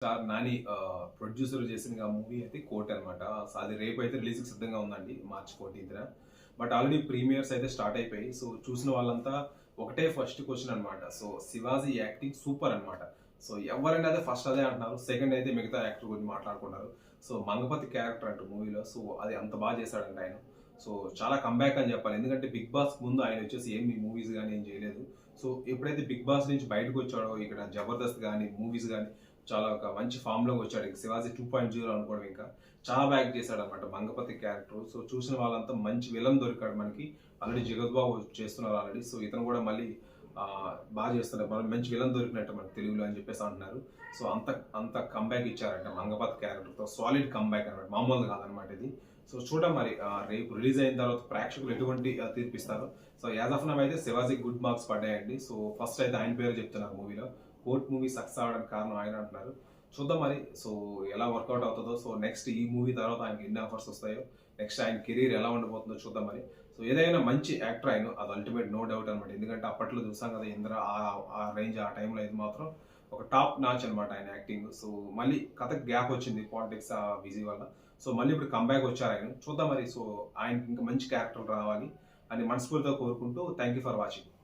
Star Nani producer చేసిన movie అయితే coat అనమాట అది రేపు అయితే రిలీజ్ సిద్ధంగా ఉందండి మార్చ్ ఫోర్టీన్త్న బట్ ఆల్రెడీ ప్రీమియర్స్ అయితే స్టార్ట్ అయిపోయి సో చూసిన వాళ్ళంతా ఒకటే ఫస్ట్ క్వశ్చన్ అనమాట సో శివాజీ యాక్టింగ్ సూపర్ అనమాట సో ఎవరైనా అదే ఫస్ట్ అదే అంటున్నారు సెకండ్ అయితే మిగతా యాక్టర్ గురించి మాట్లాడుకున్నారు సో మంగపతి క్యారెక్టర్ అంటూ మూవీలో సో అది అంత బాగా చేశాడంట ఆయన. సో చాలా కంబ్యాక్ అని చెప్పాలి. ఎందుకంటే బిగ్ బాస్ ముందు ఆయన వచ్చేసి ఏమి మూవీస్ కానీ ఏం చేయలేదు. సో ఎప్పుడైతే బిగ్ బాస్ నుంచి బయటకు వచ్చాడో ఇక్కడ జబర్దస్త్ కానీ మూవీస్ కానీ చాలా ఒక మంచి ఫామ్లోకి వచ్చాడు. ఇంకా శివాజీ టూ పాయింట్ జీరో అనుకోవడం ఇంకా చాలా బ్యాక్ చేశాడు అనమాట మంగపతి క్యారెక్టర్ సో చూసిన వాళ్ళంతా మంచి విలన్ దొరికాడు మనకి. ఆల్రెడీ జగద్బాబు చేస్తున్నారు ఆల్రెడీ సో ఇతను కూడా మళ్ళీ బాగా చేస్తున్నారు మనం మంచి విలన్ దొరికినట్టు మనకి తెలుగులో అని చెప్పేసి అంటున్నారు. సో అంత అంత కంబ్యాక్ ఇచ్చారంట మంగపతి క్యారెక్టర్తో సాలిడ్ కంబ్యాక్ అనమాట మామూలు కాదనమాట ఇది. సో చూడ మరి రేపు రిలీజ్ అయిన తర్వాత ప్రేక్షకులు ఎటువంటి తీర్పిస్తారు. సో యాజ్ ఆఫ్ నవ్ అయితే శివాజీ గుడ్ మార్క్స్ పడ్డాయండి. సో ఫస్ట్ అయితే ఆయన పేరు చెప్తున్నారు మూవీలో. కోర్ట్ మూవీ సక్సెస్ అవడానికి కారణం ఆయన అంటున్నారు. చూద్దాం మరి. సో ఎలా వర్కౌట్ అవుతుందో. సో నెక్స్ట్ ఈ మూవీ తర్వాత ఆయనకి ఎన్ని ఆఫర్స్ వస్తాయో నెక్స్ట్ ఆయన కెరీర్ ఎలా ఉండబోతుందో చూద్దాం మరి. సో ఏదైనా మంచి యాక్టర్ ఆయన అది అల్టిమేట్ నో డౌట్ అనమాట ఎందుకంటే అప్పట్లో చూసాం కదా ఇంద్ర ఆ- రేంజ్ ఆ టైంలో ఇది మాత్రం ఒక టాప్ నాచ్ అనమాట ఆయన యాక్టింగ్. సో మళ్ళీ కథకు గ్యాప్ వచ్చింది పాలిటిక్స్ ఆ బిజీ వల్ల. సో మళ్ళీ ఇప్పుడు కంబ్యాక్ వచ్చారు ఆయన. చూద్దాం మరి. సో ఆయనకి ఇంకా మంచి క్యారెక్టర్ రావాలి అని మనస్ఫూర్తిగా కోరుకుంటూ థ్యాంక్ యూ ఫర్ వాచింగ్